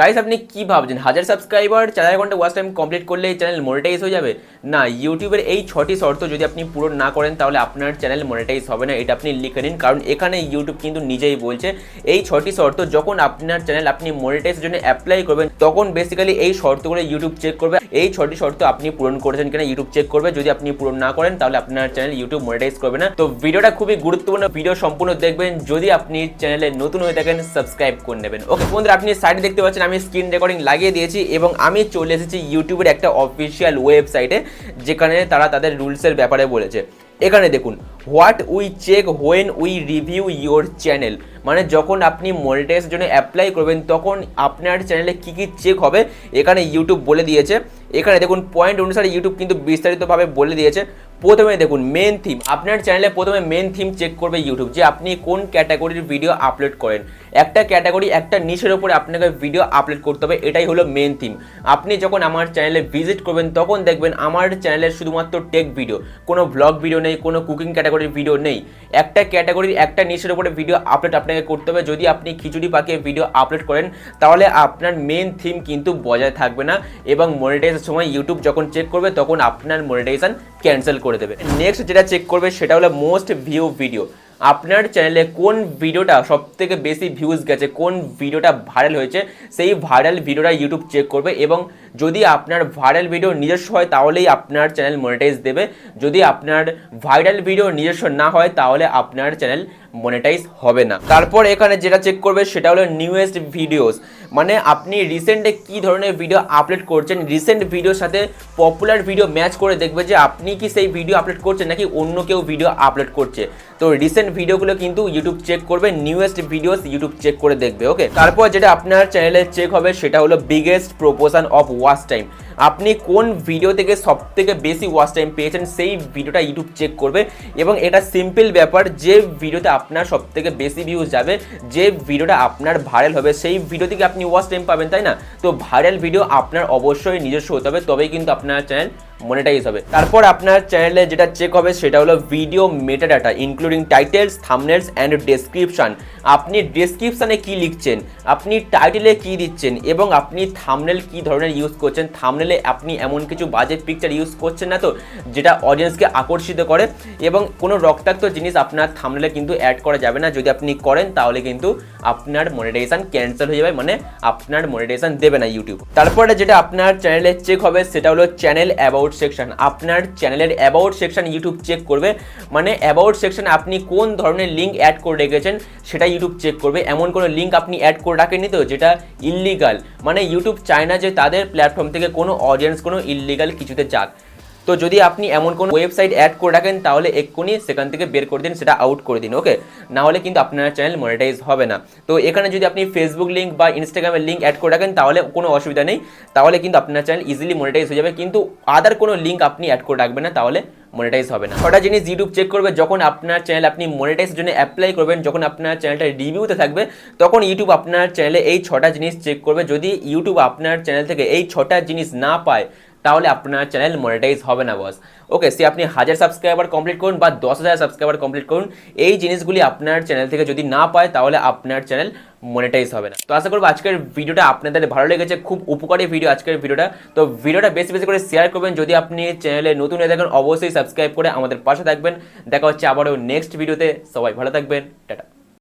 Guys আপনি কি ভাবছেন? হাজার সাবস্ক্রাইবার চার হাজার ঘণ্টা ওয়াচ টাইম কমপ্লিট করলে এই চ্যানেল মনিটাইজ হয়ে যাবে? না ইউটিউবের এই ছটি শর্ত যদি আপনি পূরণ না করেন, তাহলে আপনার চ্যানেল মনিটাইজ হবে না, এটা আপনি লিখে নিন। কারণ এখানে ইউটিউব কিন্তু নিজেই বলছে, এই ছটি শর্ত যখন আপনার চ্যানেল আপনি মনিটাইজের জন্য অ্যাপ্লাই করবেন, তখন বেসিক্যালি এই শর্তগুলো ইউটিউব চেক করবে। এই ছটি শর্ত আপনি পূরণ করেছেন কিনা ইউটিউব চেক করবে। যদি আপনি পূরণ না করেন, তাহলে আপনার চ্যানেল ইউটিউব মনিটাইজ করবে না। তো ভিডিওটা খুবই গুরুত্বপূর্ণ, ভিডিও সম্পূর্ণ দেখবেন। যদি আপনি চ্যানেলে নতুন হয়ে থাকেন সাবস্ক্রাইব করে নেবেন। ওকে বন্ধুরা, আপনি সাইডে দেখতে পাচ্ছেন আমি স্ক্রিন রেকর্ডিং লাগিয়ে দিয়েছি এবং আমি চলে এসেছি ইউটিউবের একটা অফিসিয়াল ওয়েবসাইটে যেখানে তারা তাদের রুলসের ব্যাপারে বলেছে। এখানে দেখুন what we check when we review your channel মানে যখন আপনি মনিটাইজের জন্য অ্যাপ্লাই করবেন, তখন আপনার চ্যানেলে কী কী চেক হবে, এখানে ইউটিউব বলে দিয়েছে। এখানে দেখুন পয়েন্ট অনুসারে ইউটিউব কিন্তু বিস্তারিতভাবে বলে দিয়েছে। প্রথমে দেখুন মেন থিম আপনার চ্যানেলে প্রথমে মেন থিম চেক করবে ইউটিউব যে আপনি কোন ক্যাটাগরির ভিডিও আপলোড করেন। একটা ক্যাটাগরি একটা নিশের উপরে আপনাকে ভিডিও আপলোড করতে হবে, এটাই হলো মেন থিম আপনি যখন আমার চ্যানেলে ভিজিট করবেন, তখন দেখবেন আমার চ্যানেলের শুধুমাত্র টেক ভিডিও কোনো ব্লগ ভিডিও নেই, কোনো কুকিং ক্যাটাগরির ভিডিও নেই। একটা ক্যাটাগরির একটা নিশের উপরে ভিডিও আপলোড আপনাকে করতে হবে। যদি আপনি খিচুড়ি পাকিয়ে ভিডিও আপলোড করেন, তাহলে আপনার মেন থিম কিন্তু বজায় থাকবে না এবং মনিটাইজের সময় ইউটিউব যখন চেক করবে, তখন আপনার মনিটাইজেশন ক্যান্সেল করে দেবে। নেক্সট যেটা চেক করবে, সেটা হলো মোস্ট ভিউ ভিডিও আপনার চ্যানেলে কোন ভিডিওটা সব থেকে বেশি ভিউজ গেছে, কোন ভিডিওটা ভাইরাল হয়েছে, সেই ভাইরাল ভিডিওটা ইউটিউব চেক করবে এবং যদি আপনার ভাইরাল ভিডিও নিজস্ব হয়, তাহলেই আপনার চ্যানেল মনিটাইজ দেবে। যদি আপনার ভাইরাল ভিডিও নিজস্ব না হয়, তাহলে আপনার চ্যানেল মনিটাইজ হবে না। তারপর এখানে যেটা চেক করবে, সেটা হলো নিউয়েস্ট ভিডিওস মানে আপনি রিসেন্টে কি ধরনের ভিডিও আপলোড করছেন? রিসেন্ট ভিডিওর সাথে পপুলার ভিডিও ম্যাচ করে দেখবে যে, আপনি কি সেই ভিডিও আপলোড করছেন, নাকি অন্য কেউ ভিডিও আপলোড করছে। তো রিসেন্ট ভিডিওগুলো কিন্তু ইউটিউব চেক করবে নিউয়েস্ট ভিডিওস ইউটিউব চেক করে দেখবে ওকে তারপর যেটা আপনার চ্যানেলে চেক হবে, সেটা হলো biggest proportion of watch time আপনি কোন ভিডিও থেকে সব থেকে বেশি ওয়াচ টাইম পেয়েছেন সেই ভিডিওটা ইউটিউব চেক করবে এবং এটা সিম্পল ব্যাপার, যে ভিডিওতে আপনার সব থেকে বেশি ভিউজ যাবে, যে ভিডিওটা আপনার ভাইরাল হবে, সেই ভিডিও থেকে আপনি ওয়াচ টাইম পাবেন, তাই না? তো ভাইরাল ভিডিও আপনার অবশ্যই নিজস্ব হতে হবে, তবেই কিন্তু আপনার চ্যানেল মনিটাইজ হবে। তারপর আপনার চ্যানেলে যেটা চেক হবে সেটা হলো video meta data including titles thumbnails and description আপনি ডেসক্রিপশানে কি লিখছেন, আপনি টাইটেলে কি দিচ্ছেন, এবং আপনি থামনেল কি ধরনের ইউজ করছেন থামনেলে আপনি এমন কিছু বাজে পিকচার ইউজ করছেন না তো, যেটা অডিয়েন্সকে আকর্ষিত করে এবং কোনো রক্তাক্ত জিনিস আপনার থামলে কিন্তু অ্যাড করা যাবে না। যদি আপনি করেন, তাহলে কিন্তু আপনার মনিটাইজেশন ক্যান্সেল হয়ে যাবে মানে আপনার মনিটাইজেশন দেবে না ইউটিউব তারপরে যেটা আপনার চ্যানেলে চেক হবে, সেটা হলো চ্যানেল অ্যাবাউট সেকশন আপনার চ্যানেলের অ্যাবাউট সেকশন ইউটিউব চেক করবে মানে অ্যাবাউট সেকশনে আপনি কোন ধরনের লিঙ্ক অ্যাড করে রেখেছেন, সেটা ইউটিউব চেক করবে। এমন কোনো লিঙ্ক আপনি অ্যাড করে রাখেননি তো, যেটা ইললিগাল মানে ইউটিউব চায় না যে তাদের প্ল্যাটফর্ম থেকে কোনো অডিয়েন্স কোনো ইললিগাল কিছুতে যাক। তো যদি আপনি এমন কোনো ওয়েবসাইট অ্যাড করে রাখেন, তাহলে এক্ষুনি সেখান থেকে বের করে দিন, সেটা আউট করে দিন ওকে না হলে কিন্তু আপনার চ্যানেল মনিটাইজ হবে না। তো এখানে যদি আপনি ফেসবুক লিঙ্ক বা ইনস্টাগ্রামের লিঙ্ক অ্যাড করে রাখেন, তাহলে কোনো অসুবিধা নেই। তাহলে কিন্তু আপনার চ্যানেল ইজিলি মনিটাইজ হয়ে যাবে। কিন্তু আদার কোনো লিঙ্ক আপনি অ্যাড করে রাখবেন না, তাহলে মনিটাইজ হবে না। ছটা জিনিস ইউটিউব চেক করবে, যখন আপনার চ্যানেল আপনি মনিটাইজের জন্য অ্যাপ্লাই করবেন, যখন আপনার চ্যানেলটা রিভিউতে থাকবে, তখন ইউটিউব আপনার চ্যানেলে এই ছটা জিনিস চেক করবে। যদি ইউটিউব আপনার চ্যানেল থেকে এই ছটা জিনিস না পায় তাহলে আপনার চ্যানেল মনিটাইজ হবে না বস ওকে সে আপনি হাজার সাবস্ক্রাইবার কমপ্লিট করুন বা দশ হাজার সাবস্ক্রাইবার কমপ্লিট করুন, এই জিনিসগুলি আপনার চ্যানেল থেকে যদি না পায়, তাহলে আপনার চ্যানেল মনিটাইজ হবে না। তো আশা করব আজকের ভিডিওটা আপনাদের ভালো লেগেছে, খুব উপকারী ভিডিও আজকের ভিডিওটা। তো ভিডিওটা বেশি বেশি করে শেয়ার করবেন, যদি আপনি চ্যানেলে নতুন হয়ে থাকেন, অবশ্যই সাবস্ক্রাইব করে আমাদের পাশে থাকবেন। দেখা হচ্ছে আবারও নেক্সট ভিডিওতে সবাই ভালো থাকবেন, টাটা।